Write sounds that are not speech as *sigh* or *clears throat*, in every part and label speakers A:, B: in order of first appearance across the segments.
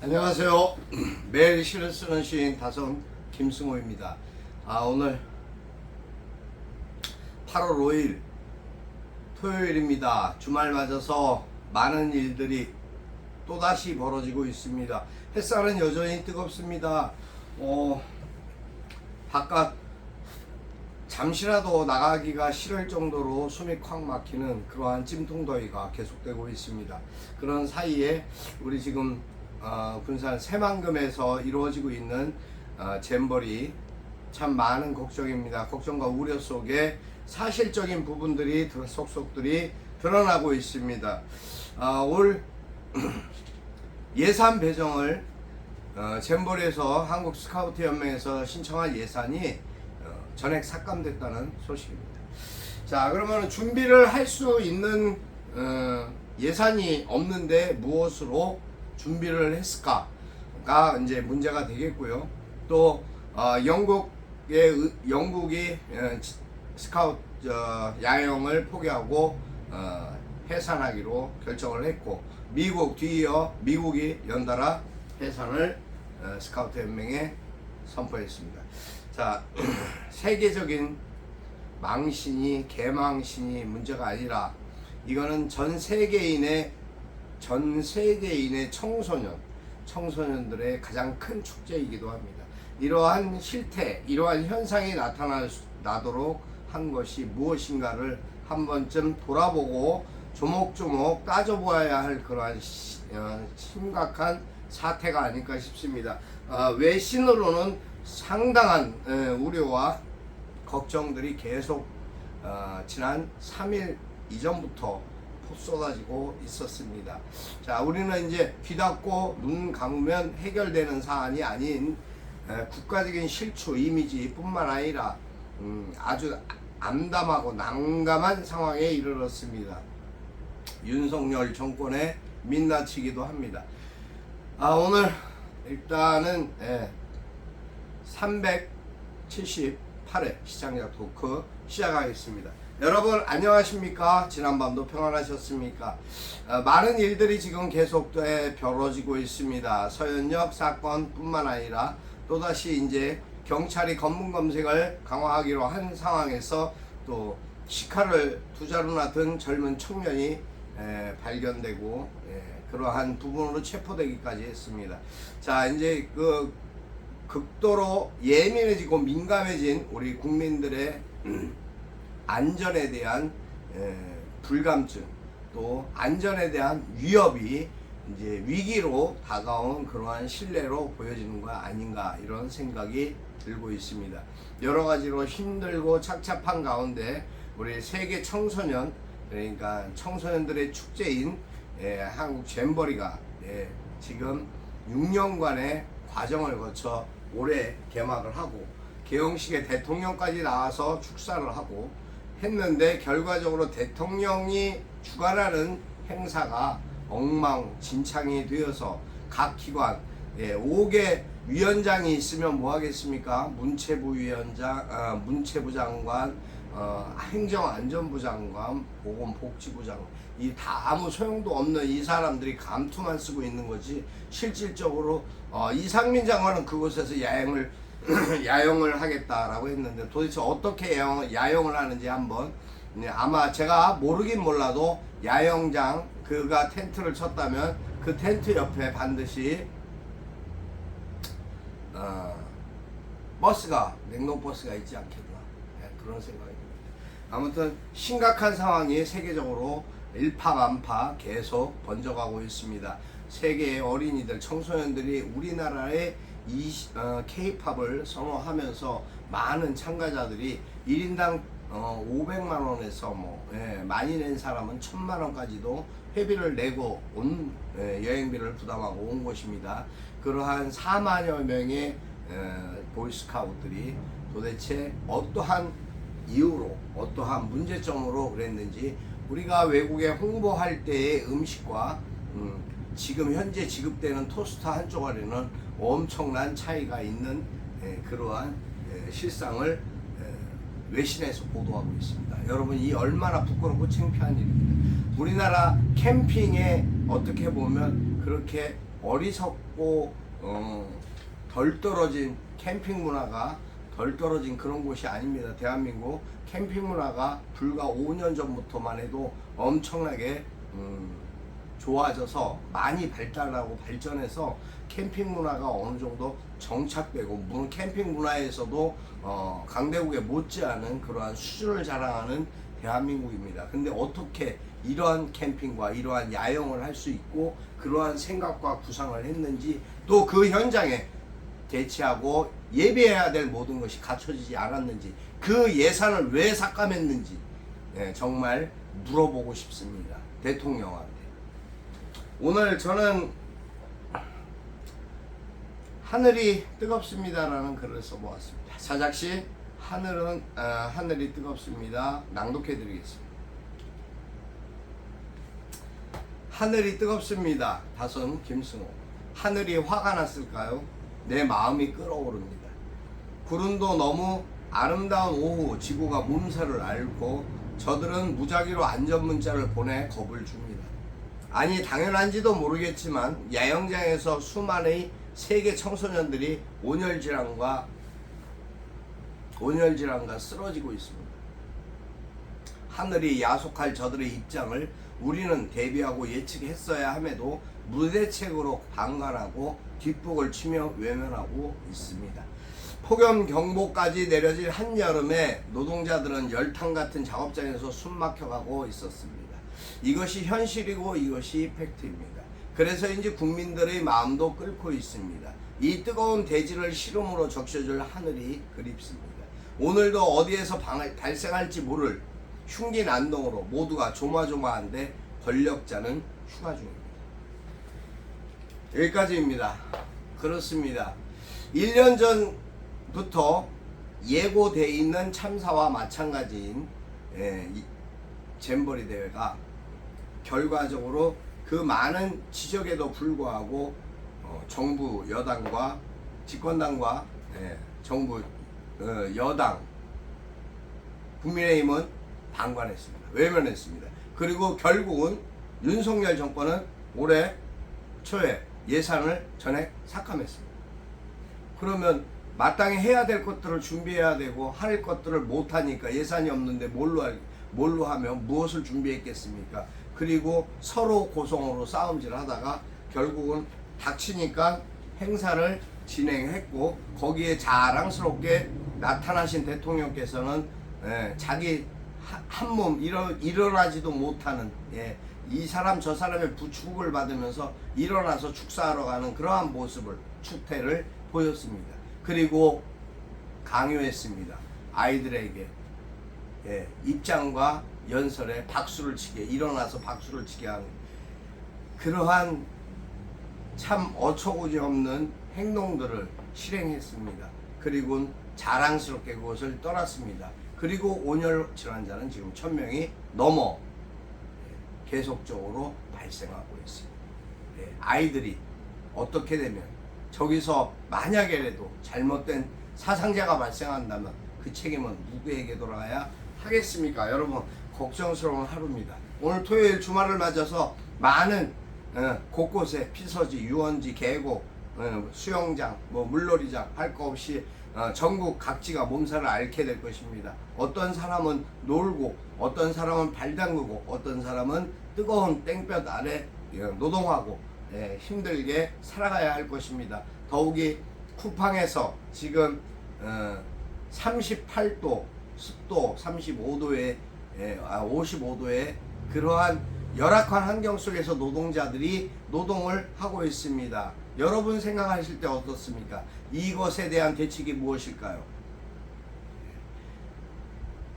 A: 안녕하세요. *clears throat* 매일 시를 쓰는 시인 다성 김승호입니다. 아 오늘 8월 5일 토요일입니다. 주말 맞아서 많은 일들이 또다시 벌어지고 있습니다. 햇살은 여전히 뜨겁습니다. 어, 바깥 잠시라도 나가기가 싫을 정도로 숨이 콱 막히는 그러한 찜통더위가 계속되고 있습니다. 그런 사이에 우리 지금 어, 군산 새만금에서 이루어지고 있는 어, 잼버리 참 많은 걱정입니다. 걱정과 우려 속에 사실적인 부분들이 드- 속속들이 드러나고 있습니다. 아, 올 *clears throat* 예산 배정을 어, 잼버리에서 한국 스카우트 연맹에서 신청한 예산이 어, 전액 삭감됐다는 소식입니다. 자, 그러면 준비를 할 수 있는 어, 예산이 없는데 무엇으로 준비를 했을까가 이제 문제가 되겠고요. 또 어, 영국의 의- 영국이 어, 지- 스카우트 어, 야영을 포기하고 어, 해산하기로 결정을 했고 미국 뒤이어 미국이 연달아 해산을 어, 스카우트 연맹에 선포했습니다. 자 *clears throat* 세계적인 망신이 개망신이 문제가 아니라 이거는 전 세계인의 전 세계인의 청소년 청소년들의 가장 큰 축제이기도 합니다. 이러한 실태, 이러한 현상이 나타나도록 한 것이 무엇인가를 한 번쯤 돌아보고 조목조목 따져보아야 할 그러한 시- 어, 심각한 사태가 아닐까 싶습니다. 어, 외신으로는 상당한 에, 우려와 걱정들이 계속 어, 지난 3일 이전부터 쏟아지고 있었습니다. 자, 우리는 이제 귀 닫고 눈 감으면 해결되는 사안이 아닌 에, 국가적인 실추 이미지뿐만 아니라 음, 아주 암담하고 난감한 상황에 이르렀습니다. 윤석열 정권의 민낯이기도 합니다. 아 오늘 일단은 예, 378회 시장자 토크 시작하겠습니다. 여러분 안녕하십니까? 지난밤도 평안하셨습니까? 어, 많은 일들이 지금 계속 돼 벌어지고 있습니다. 서현역 사건뿐만 아니라 또다시 이제 경찰이 검문 검색을 강화하기로 한 상황에서 또 시카를 두 자루나 든 젊은 청년이 에, 발견되고 예, 그러한 부분으로 체포되기까지 했습니다. 자 이제 그 극도로 예민해지고 민감해진 우리 국민들의 안전에 대한 에, 불감증 또 안전에 대한 위협이 이제 위기로 다가온 그러한 신뢰로 보여지는 거 아닌가 이런 생각이 들고 있습니다. 여러 가지로 힘들고 착잡한 가운데 우리 세계 청소년 그러니까 청소년들의 축제인 예, 한국 잼버리가 예, 지금 6년간의 과정을 거쳐 올해 개막을 하고 개영식에 대통령까지 나와서 축사를 하고 했는데 결과적으로 대통령이 주관하는 행사가 엉망진창이 되어서 각 기관 예, 5개 위원장이 있으면 뭐 하겠습니까? 문체부 위원장, 아, 문체부 장관, 어, 행정안전부 장관, 보건복지부 장관 이 다 아무 소용도 없는 이 사람들이 감투만 쓰고 있는 거지 실질적으로 어, 이상민 장관은 그곳에서 야영을 *coughs* 야영을 하겠다라고 했는데 도대체 어떻게 야영, 야영을 하는지 한번 네, 아마 제가 모르긴 몰라도 야영장 그가 텐트를 쳤다면 그 텐트 옆에 반드시 어, 버스가 냉동 버스가 있지 않겠나 네, 그런 생각이 듭니다. 아무튼 심각한 상황이 세계적으로 일파만파 계속 번져가고 있습니다. 세계의 어린이들 청소년들이 우리나라의 이 어, K-팝을 선호하면서 많은 참가자들이 1인당 어, 500만 원에서 뭐 예, 많이 낸 사람은 1000만 원까지도 회비를 내고 온 예, 여행비를 부담하고 온 것입니다. 그러한 4만여 명의 어, 보이스카우트들이 도대체 어떠한 이유로 어떠한 문제점으로 그랬는지 우리가 외국에 홍보할 때의 음식과 음, 지금 현재 지급되는 토스트 한 쪼가리는 엄청난 차이가 있는 에, 그러한 에, 실상을 에, 외신에서 보도하고 있습니다. 여러분 이 얼마나 부끄럽고 창피한 일입니다. 우리나라 캠핑에 어떻게 보면 그렇게 어리석고 어, 덜 떨어진 캠핑 문화가 덜 떨어진 그런 곳이 아닙니다. 대한민국 캠핑 문화가 불과 5년 전부터만 해도 엄청나게 음, 좋아져서 많이 발달하고 발전해서 캠핑 문화가 어느 정도 정착되고 물론 캠핑 문화에서도 어, 강대국에 못지않은 그러한 수준을 자랑하는 대한민국입니다. 근데 어떻게 이러한 캠핑과 이러한 야영을 할 수 있고 그러한 생각과 구상을 했는지 또 그 현장에 대치하고 예배해야 될 모든 것이 갖춰지지 않았는지 그 예산을 왜 삭감했는지 예, 정말 물어보고 싶습니다. 대통령한테. 오늘 저는 하늘이 뜨겁습니다라는 글을 써보았습니다. 사작시 하늘은 어, 하늘이 뜨겁습니다. 낭독해드리겠습니다. 하늘이 뜨겁습니다. 다선 김승호. 하늘이 화가 났을까요? 내 마음이 끓어오릅니다. 구름도 너무 아름다운 오후 지구가 몸살을 앓고 저들은 무작위로 안전 문자를 보내 겁을 줍니다. 아니 당연한지도 모르겠지만 야영장에서 수많은 세계 청소년들이 온열 질환과 온열 질환과 쓰러지고 있습니다. 하늘이 야속할 저들의 입장을 우리는 대비하고 예측했어야 함에도 무대책으로 방관하고 뒷북을 치며 외면하고 있습니다. 폭염 경보까지 내려질 한여름에 노동자들은 열탕 같은 작업장에서 숨 막혀가고 있었습니다. 이것이 현실이고 이것이 팩트입니다. 그래서인지 국민들의 마음도 끓고 있습니다. 이 뜨거운 대지를 시름으로 적셔줄 하늘이 그립습니다. 오늘도 어디에서 방- 발생할지 모를 흉기 난동으로 모두가 조마조마한데 권력자는 휴가 중입니다. 여기까지입니다. 그렇습니다. 1년 전부터 예고돼 있는 참사와 마찬가지인 예, 이 잼버리 대회가 결과적으로 그 많은 지적에도 불구하고 어, 정부 여당과 집권당과 예, 정부 어, 여당 국민의힘은 방관했습니다. 외면했습니다. 그리고 결국은 윤석열 정권은 올해 초에 예산을 전액 삭감했습니다. 그러면 마땅히 해야 될 것들을 준비해야 되고 할 것들을 못 하니까 예산이 없는데 뭘로 할, 뭘로 하면 무엇을 준비했겠습니까? 그리고 서로 고성으로 싸움질 하다가 결국은 닥치니까 행사를 진행했고 거기에 자랑스럽게 나타나신 대통령께서는 예, 자기 한몸 일어, 일어나지도 못하는 예, 이 사람 저 사람의 부축을 받으면서 일어나서 축사하러 가는 그러한 모습을 축태를 보였습니다. 그리고 강요했습니다. 아이들에게 예, 입장과 연설에 박수를 치게 일어나서 박수를 치게 하는 그러한 참 어처구니 없는 행동들을 실행했습니다. 그리고 자랑스럽게 그것을 떠났습니다. 그리고 온열 질환자는 지금 천 명이 넘어 예, 계속적으로 발생하고 있습니다. 예, 아이들이 어떻게 되면 저기서 만약에라도 잘못된 사상자가 발생한다면 그 책임은 누구에게 돌아가야 하겠습니까? 여러분 걱정스러운 하루입니다. 오늘 토요일 주말을 맞아서 많은 어, 곳곳에 피서지, 유원지, 계곡, 어, 수영장, 뭐 물놀이장 할 거 없이 어, 전국 각지가 몸살을 앓게 될 것입니다. 어떤 사람은 놀고, 어떤 사람은 발 담그고, 어떤 사람은 뜨거운 땡볕 아래 예, 노동하고 예, 힘들게 살아가야 할 것입니다. 더욱이 쿠팡에서 지금 어, 38도 습도 35도에 예, 아, 55도에 그러한 열악한 환경 속에서 노동자들이 노동을 하고 있습니다. 여러분 생각하실 때 어떻습니까? 이것에 대한 대책이 무엇일까요?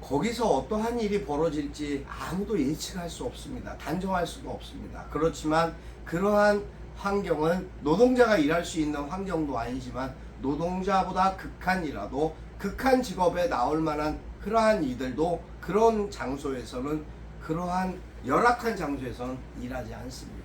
A: 거기서 어떠한 일이 벌어질지 아무도 예측할 수 없습니다. 단정할 수도 없습니다. 그렇지만 그러한 환경은 노동자가 일할 수 있는 환경도 아니지만 노동자보다 극한이라도 극한 직업에 나올 만한 그러한 이들도 그런 장소에서는 그러한 열악한 장소에서는 일하지 않습니다.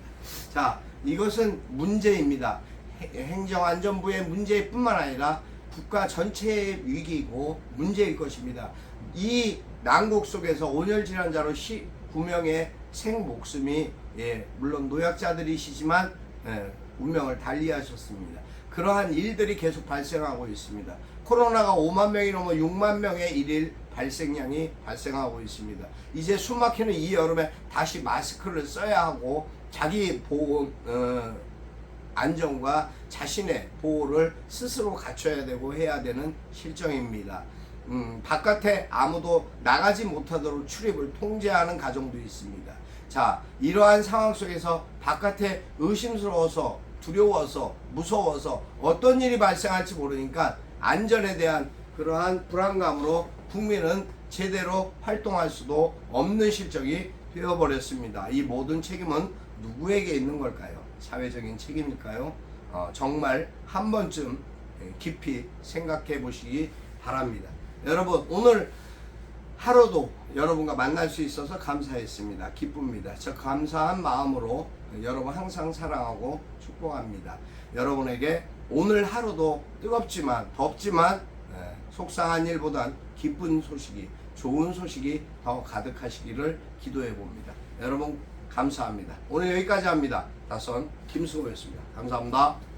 A: 자, 이것은 문제입니다. 해- 행정안전부의 문제뿐만 아니라 국가 전체의 위기이고 문제일 것입니다. 이 난국 속에서 온열 질환자로 19명의 생 목숨이 예, 물론 노약자들이시지만 예, 운명을 달리하셨습니다. 그러한 일들이 계속 발생하고 있습니다. 코로나가 5만 명이 넘어 6만 명의 일일 발생량이 발생하고 있습니다. 이제 숨막히는 이 여름에 다시 마스크를 써야 하고 자기 보호 어, 안전과 자신의 보호를 스스로 갖춰야 되고 해야 되는 실정입니다. 음, 바깥에 아무도 나가지 못하도록 출입을 통제하는 가정도 있습니다. 자, 이러한 상황 속에서 바깥에 의심스러워서 두려워서 무서워서 어떤 일이 발생할지 모르니까 안전에 대한 그러한 불안감으로 국민은 제대로 활동할 수도 없는 실정이 되어버렸습니다. 이 모든 책임은 누구에게 있는 걸까요? 사회적인 책임일까요? 어, 정말 한 번쯤 깊이 생각해 보시기 바랍니다. 여러분, 오늘 하루도 여러분과 만날 수 있어서 감사했습니다. 기쁩니다. 저 감사한 마음으로 여러분 항상 사랑하고 축복합니다. 여러분에게 오늘 하루도 뜨겁지만 덥지만 예, 속상한 일보단 기쁜 소식이 좋은 소식이 더 가득하시기를 기도해 봅니다. 여러분 감사합니다. 오늘 여기까지 합니다. 다선 김수호였습니다. 감사합니다.